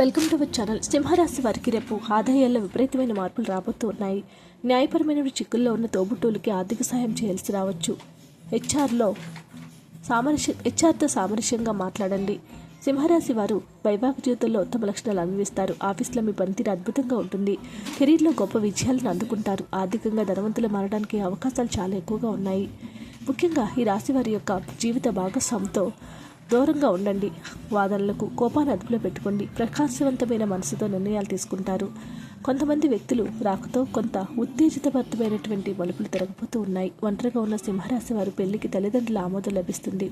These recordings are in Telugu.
Welcome to our channel. సింహరాశి వారికి రేపు ఆదాయాల్లో విపరీతమైన మార్పులు రాబోతూ ఉన్నాయి న్యాయపరమైన చిక్కుల్లో ఉన్న తోబుట్టువులకి ఆర్థిక సహాయం చేయాల్సి రావచ్చు. హెచ్ఆర్లో సామరస్య హెచ్ఆర్తో సామరస్యంగా మాట్లాడండి. సింహరాశి వారు వైవాహిక జీవితంలో ఉత్తమ లక్షణాలు అనుభవిస్తారు ఆఫీస్లో మీ పనితీరు అద్భుతంగా ఉంటుంది. కెరీర్లో గొప్ప విజయాలను అందుకుంటారు. ఆర్థికంగా ధనవంతులు మారడానికి అవకాశాలు చాలా ఎక్కువగా ఉన్నాయి. ముఖ్యంగా ఈ రాశి వారి యొక్క జీవిత భాగస్వామితో దూరంగా ఉండండి. వాదనలకు కోపాన్ని అదుపులో పెట్టుకోండి. ప్రకాశవంతమైన మనసుతో నిర్ణయాలు తీసుకుంటారు. కొంతమంది వ్యక్తులు రాకతో కొంత ఉత్తేజితభరితమైనటువంటి మలుపులు తిరగబోతూ ఉన్నాయి. ఒంటరిగా ఉన్న సింహరాశి వారి పెళ్ళికి తల్లిదండ్రుల ఆమోదం లభిస్తుంది.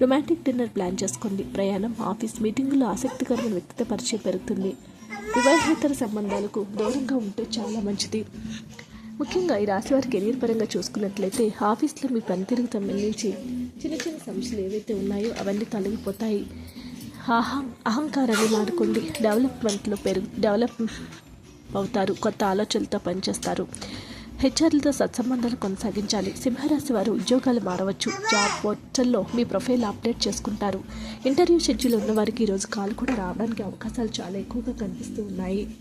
రొమాంటిక్ డిన్నర్ ప్లాన్ చేసుకోండి. ప్రయాణం ఆఫీస్ మీటింగుల్లో ఆసక్తికరమైన వ్యక్తిత్వ పరిచయం పెరుగుతుంది. వివాహేతర సంబంధాలకు దూరంగా ఉంటే చాలా మంచిది. ముఖ్యంగా ఈ రాశి వారి కెరీర్ పరంగా చూసుకున్నట్లయితే ఆఫీస్లో మీ పనితీరుకు సంబంధించి చిన్న చిన్న సమస్యలు ఏవైతే ఉన్నాయో అవన్నీ తొలగిపోతాయి. అహం అహంకారాన్ని మారుకోండి డెవలప్మెంట్లో పెరుగు డెవలప్ అవుతారు. కొత్త ఆలోచనలతో పనిచేస్తారు. హెచ్ఆర్లతో సత్సంబంధాలు కొనసాగించాలి. సింహరాశి వారు ఉద్యోగాలు మారవచ్చు. జాబ్ పోర్టల్లో మీ ప్రొఫైల్ అప్డేట్ చేసుకుంటారు. ఇంటర్వ్యూ షెడ్యూల్ ఉన్న వారికి ఈరోజు కాల్ కూడా రావడానికి అవకాశాలు చాలా ఎక్కువగా కనిపిస్తూ ఉన్నాయి.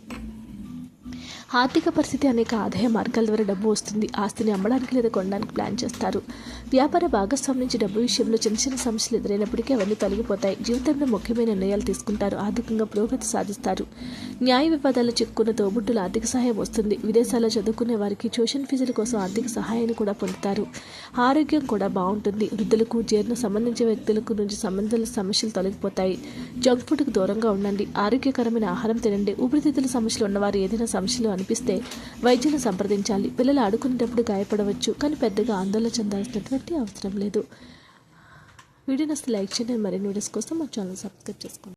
ఆర్థిక పరిస్థితి అనేక ఆదాయ మార్గాల ద్వారా డబ్బు వస్తుంది. ఆస్తిని అమ్మడానికి లేదా కొనడానికి ప్లాన్ చేస్తారు. వ్యాపార భాగస్వామి నుంచి డబ్బు విషయంలో చిన్న చిన్న సమస్యలు ఎదురైనప్పటికీ అవన్నీ తొలగిపోతాయి. జీవితంలో ముఖ్యమైన నిర్ణయాలు తీసుకుంటారు. ఆర్థికంగా పురోగతి సాధిస్తారు. న్యాయ వివాదాలు చిక్కుకున్న తోబుట్టుల ఆర్థిక సహాయం వస్తుంది. విదేశాల్లో చదువుకునే వారికి ట్యూషన్ ఫీజుల కోసం ఆర్థిక సహాయాన్ని కూడా పొందుతారు. ఆరోగ్యం కూడా బాగుంటుంది. వృద్ధులకు జీర్ణ సంబంధించిన వ్యక్తులకు నుంచి సంబంధాల సమస్యలు తొలగిపోతాయి. జంక్ ఫుడ్కు దూరంగా ఉండండి. ఆరోగ్యకరమైన ఆహారం తినండి. ఊపిరితిత్తుల సమస్యలు ఉన్నవారు ఏదైనా సమస్యలు అనిపిస్తే వైద్యులను సంప్రదించాలి. పిల్లలు ఆడుకునేటప్పుడు గాయపడవచ్చు కానీ పెద్దగా ఆందోళన చెందాల్సినటువంటి అవసరం లేదు. వీడియో నస్తే లైక్ చేయండి. మరిన్ని వీడియోస్ కోసం మా ఛానల్ సబ్స్క్రైబ్ చేసుకోండి.